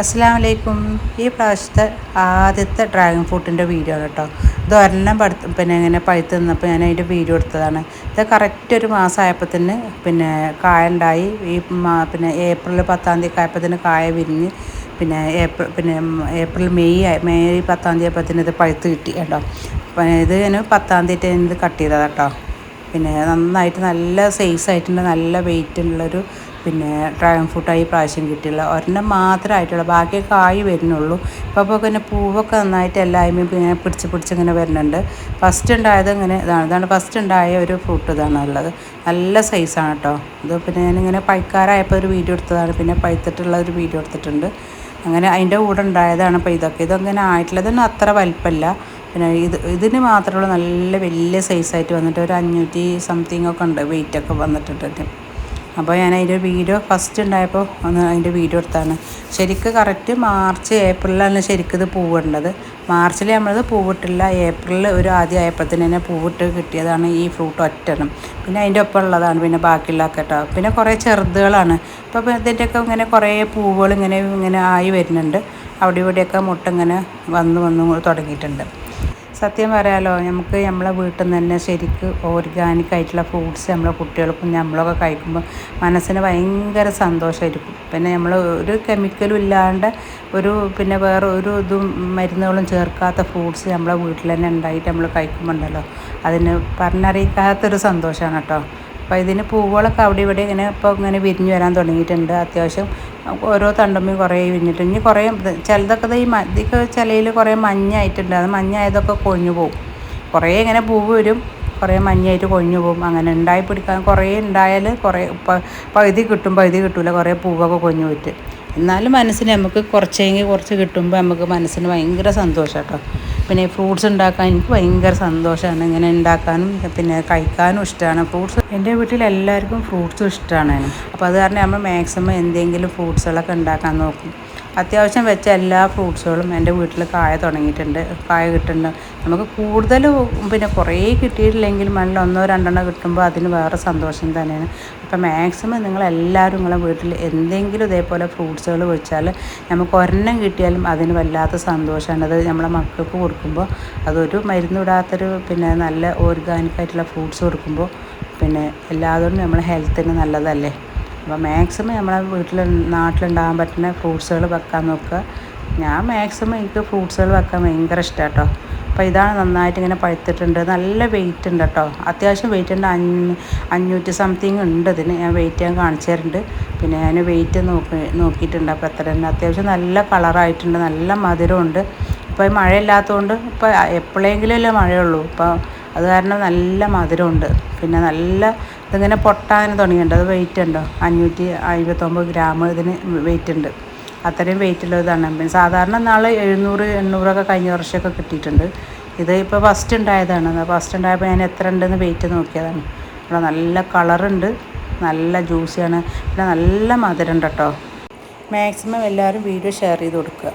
അസ്സാം വലൈക്കും ഈ പ്രാവശ്യത്തെ ആദ്യത്തെ ഡ്രാഗൺ ഫ്രൂട്ടിന്റെ വീഡിയോ ആണ് കേട്ടോ ഇതൊരെല്ലാം പടുത്ത് പിന്നെ ഇങ്ങനെ പഴുത്ത് നിന്നപ്പോൾ ഞാൻ അതിന്റെ വീഡിയോ എടുത്തതാണ്. ഇത് കറക്റ്റ് ഒരു മാസമായപ്പോൾ തന്നെ പിന്നെ കായ ഉണ്ടായി ഈ പിന്നെ ഏപ്രിൽ പത്താം തീയതി ആയപ്പോൾ തന്നെ കായ വിരിഞ്ഞ് പിന്നെ ഏപ്രിൽ പിന്നെ ഏപ്രിൽ മെയ് മെയ് പത്താം തീയതി ആയപ്പോൾ തന്നെ ഇത് പഴുത്ത് കിട്ടി കേട്ടോ. അപ്പം ഇത് ഞാൻ പത്താം തീയതി ഇത് കട്ട് ചെയ്തതാണ് കേട്ടോ പിന്നെ നന്നായിട്ട് നല്ല സൈസ് ആയിട്ടുണ്ട് നല്ല വെയിറ്റ് ഉള്ളൊരു പിന്നെ ഡ്രാഗൺ ഫ്രൂട്ടായി പ്രാവശ്യം കിട്ടിയുള്ള ഒരെണ്ണം മാത്രമായിട്ടുള്ള ബാക്കി കായ് വരുന്നുള്ളൂ. ഇപ്പോൾ അപ്പോൾ പിന്നെ പൂവൊക്കെ നന്നായിട്ട് എല്ലായ്മയും ഇങ്ങനെ പിടിച്ച് പിടിച്ച് ഇങ്ങനെ വരുന്നുണ്ട്. ഫസ്റ്റ് ഉണ്ടായത് ഇങ്ങനെ ഇതാണ്. ഇതാണ് ഫസ്റ്റ് ഉണ്ടായ ഒരു ഫ്രൂട്ട് ഇതാണ് ഉള്ളത് നല്ല സൈസാണ് കേട്ടോ ഇത് പിന്നെ ഞാനിങ്ങനെ പൈക്കാരായപ്പോൾ ഒരു വീഡിയോ എടുത്തതാണ്. പിന്നെ പഴുത്തിട്ടുള്ള ഒരു വീഡിയോ എടുത്തിട്ടുണ്ട്. അങ്ങനെ അതിന്റെ കൂടെ ഉണ്ടായതാണ് ഇപ്പോൾ ഇതൊക്കെ. ഇതങ്ങനെ ആയിട്ടുള്ള ഇതൊന്നും അത്ര വലിപ്പമല്ല പിന്നെ ഇത് ഇതിന് മാത്രമുള്ള നല്ല വലിയ സൈസായിട്ട് വന്നിട്ട് ഒരു അഞ്ഞൂറ്റി സംതിങ് ഒക്കെ ഉണ്ട്. വെയിറ്റൊക്കെ വന്നിട്ടുണ്ട് അപ്പോൾ ഞാൻ അതിന്റെ വീഡിയോ ഫസ്റ്റ് ഉണ്ടായപ്പോൾ ഒന്ന് അതിന്റെ വീഡിയോ എടുത്താണ്. ശരിക്ക് കറക്റ്റ് മാർച്ച് ഏപ്രിലാണ് ശരിക്കും ഇത് പൂവുണ്ടത് മാർച്ചിൽ നമ്മളത് പൂവിട്ടില്ല ഏപ്രിലിൽ ഒരു ആദ്യം ആയപ്പോഴത്തേന് തന്നെ പൂവിട്ട് കിട്ടിയതാണ് ഈ ഫ്രൂട്ട് ഒറ്റണം. പിന്നെ അതിന്റെ ഒപ്പം ഉള്ളതാണ് പിന്നെ ബാക്കിയുള്ള കേട്ടോ. പിന്നെ കുറേ ചെറുതുകളാണ്. ഇപ്പോൾ ഇതിന്റെയൊക്കെ ഇങ്ങനെ കുറേ പൂവുകൾ ഇങ്ങനെ ഇങ്ങനെ ആയി വരുന്നുണ്ട്. അവിടെ ഇവിടെയൊക്കെ മുട്ട ഇങ്ങനെ വന്ന് വന്ന് തുടങ്ങിയിട്ടുണ്ട്. സത്യം പറയാലോ നമുക്ക് നമ്മളെ വീട്ടിൽ നിന്ന് തന്നെ ശരിക്ക് ഓർഗാനിക് ആയിട്ടുള്ള ഫ്രൂട്ട്സ് നമ്മളെ കുട്ടികൾക്കും നമ്മളൊക്കെ കഴിക്കുമ്പോൾ മനസ്സിന് ഭയങ്കര സന്തോഷമായിരിക്കും പിന്നെ നമ്മൾ ഒരു കെമിക്കലും ഇല്ലാണ്ട് ഒരു പിന്നെ വേറെ ഒരു ഇതും മരുന്നുകളും ചേർക്കാത്ത ഫ്രൂട്ട്സ് നമ്മളെ വീട്ടിൽ തന്നെ ഉണ്ടായിട്ട് നമ്മൾ കഴിക്കുമ്പോണ്ടല്ലോ അതിന് പറഞ്ഞറിയിക്കാത്തൊരു സന്തോഷമാണ് കേട്ടോ. അപ്പോൾ ഇതിന് പൂവുകളൊക്കെ അവിടെ ഇവിടെ ഇങ്ങനെ ഇപ്പോൾ ഇങ്ങനെ വിരിഞ്ഞു വരാൻ തുടങ്ങിയിട്ടുണ്ട്. അത്യാവശ്യം ഓരോ തണ്ടുമ്പി കുറേ വിഞ്ഞിട്ട് ഇനി കുറേ ചിലതൊക്കെ ഈ മതിക്ക് ചിലയിൽ കുറേ മഞ്ഞായിട്ടുണ്ട്. അത് മഞ്ഞായതൊക്കെ കൊഴിഞ്ഞു പോകും കുറേ ഇങ്ങനെ പൂവ് വരും. കുറേ മഞ്ഞായിട്ട് കൊഴിഞ്ഞു പോകും അങ്ങനെ ഉണ്ടായി പിടിക്കാൻ കുറേ ഉണ്ടായാൽ കുറേ പകുതി കിട്ടും പകുതി കിട്ടില്ല കുറേ പൂവൊക്കെ കൊഴിഞ്ഞു പോയിട്ട്. എന്നാലും മനസ്സിന് നമുക്ക് കുറച്ചെങ്കിൽ കുറച്ച് കിട്ടുമ്പോൾ നമുക്ക് മനസ്സിന് ഭയങ്കര സന്തോഷം കേട്ടോ. പിന്നെ ഫ്രൂട്ട്സ് ഉണ്ടാക്കാൻ എനിക്ക് ഭയങ്കര സന്തോഷമാണ് ഇങ്ങനെ ഉണ്ടാക്കാനും പിന്നെ കഴിക്കാനും ഇഷ്ടമാണ് ഫ്രൂട്ട്സ് എന്റെ വീട്ടിൽ എല്ലാവർക്കും ഫ്രൂട്ട്സും ഇഷ്ടമാണ് അപ്പോൾ അത് കാരണം നമ്മൾ മാക്സിമം എന്തെങ്കിലും ഫ്രൂട്ട്സുകളൊക്കെ ഉണ്ടാക്കാൻ നോക്കും. അത്യാവശ്യം വെച്ച എല്ലാ ഫ്രൂട്ട്സുകളും എന്റെ വീട്ടിൽ കായ തുടങ്ങിയിട്ടുണ്ട്. കായ കിട്ടുന്നുണ്ട് നമുക്ക് കൂടുതൽ പിന്നെ കുറേ കിട്ടിയിട്ടില്ലെങ്കിലും നല്ല ഒന്നോ രണ്ടെണ്ണോ കിട്ടുമ്പോൾ അതിന് വേറെ സന്തോഷം തന്നെയാണ്. അപ്പോൾ മാക്സിമം നിങ്ങൾ നിങ്ങളെല്ലാവരും നിങ്ങളെ വീട്ടിൽ എന്തെങ്കിലും ഇതേപോലെ ഫ്രൂട്ട്സുകൾ വെച്ചാൽ നമുക്ക് ഒരെണ്ണം കിട്ടിയാലും അതിന് വല്ലാത്ത സന്തോഷമാണ്. അത് നമ്മളെ മക്കൾക്ക് കൊടുക്കുമ്പോൾ അതൊരു മരുന്നിടാത്തൊരു പിന്നെ നല്ല ഓർഗാനിക് ആയിട്ടുള്ള ഫ്രൂട്ട്സ് കൊടുക്കുമ്പോൾ പിന്നെ എല്ലാതുകൊണ്ടും നമ്മളെ ഹെൽത്തിന് നല്ലതല്ലേ? അപ്പോൾ മാക്സിമം നമ്മളെ വീട്ടിൽ നാട്ടിലുണ്ടാകാൻ പറ്റുന്ന ഫ്രൂട്ട്സുകൾ വെക്കാൻ നോക്കുക. ഞാൻ മാക്സിമം എനിക്ക് ഫ്രൂട്ട്സുകൾ വെക്കാൻ ഭയങ്കര ഇഷ്ടമാണ് കേട്ടോ അപ്പോൾ ഇതാണ് നന്നായിട്ട് ഇങ്ങനെ പഴുത്തിട്ടുണ്ട്. നല്ല വെയിറ്റ് ഉണ്ട് കേട്ടോ. അത്യാവശ്യം വെയിറ്റ് ഉണ്ട്. അഞ്ഞൂ അഞ്ഞൂറ്റി സംതിങ് ഉണ്ട് ഇതിന്. ഞാൻ വെയിറ്റ് ഞാൻ കാണിച്ചു തരുന്നുണ്ട് പിന്നെ ഞാൻ വെയിറ്റ് നോക്കി നോക്കിയിട്ടുണ്ട്. അപ്പോൾ എത്ര തന്നെ. അത്യാവശ്യം നല്ല കളറായിട്ടുണ്ട് നല്ല മധുരമുണ്ട് ഇപ്പോൾ മഴയില്ലാത്തതുകൊണ്ട് ഇപ്പോൾ എപ്പോഴെങ്കിലും അല്ലേ മഴയുള്ളൂ. ഇപ്പോൾ അത് കാരണം നല്ല മധുരമുണ്ട് പിന്നെ നല്ല ഇതിങ്ങനെ പൊട്ടാൻ തുടങ്ങിയിട്ടുണ്ട്. അത് വെയിറ്റ് ഉണ്ടോ? അഞ്ഞൂറ്റി അമ്പത്തൊമ്പത് ഗ്രാം ഇതിന് വെയിറ്റ് ഉണ്ട്. അത്രയും വെയിറ്റ് ഉള്ള ഇതാണ് പിന്നെ സാധാരണ നാൾ എഴുന്നൂറ് എണ്ണൂറൊക്കെ കഴിഞ്ഞ വർഷമൊക്കെ കിട്ടിയിട്ടുണ്ട്. ഇത് ഇപ്പോൾ ഫസ്റ്റ് ഉണ്ടായതാണ്. ഫസ്റ്റ് ഉണ്ടായപ്പോൾ ഞാൻ എത്ര ഉണ്ടെന്ന് വെയിറ്റ് നോക്കിയതാണ്. ഇവിടെ നല്ല കളറുണ്ട് നല്ല ജ്യൂസിയാണ് പിന്നെ നല്ല മധുരം ഉണ്ട് കേട്ടോ മാക്സിമം എല്ലാവരും വീഡിയോ ഷെയർ ചെയ്ത് കൊടുക്കുക.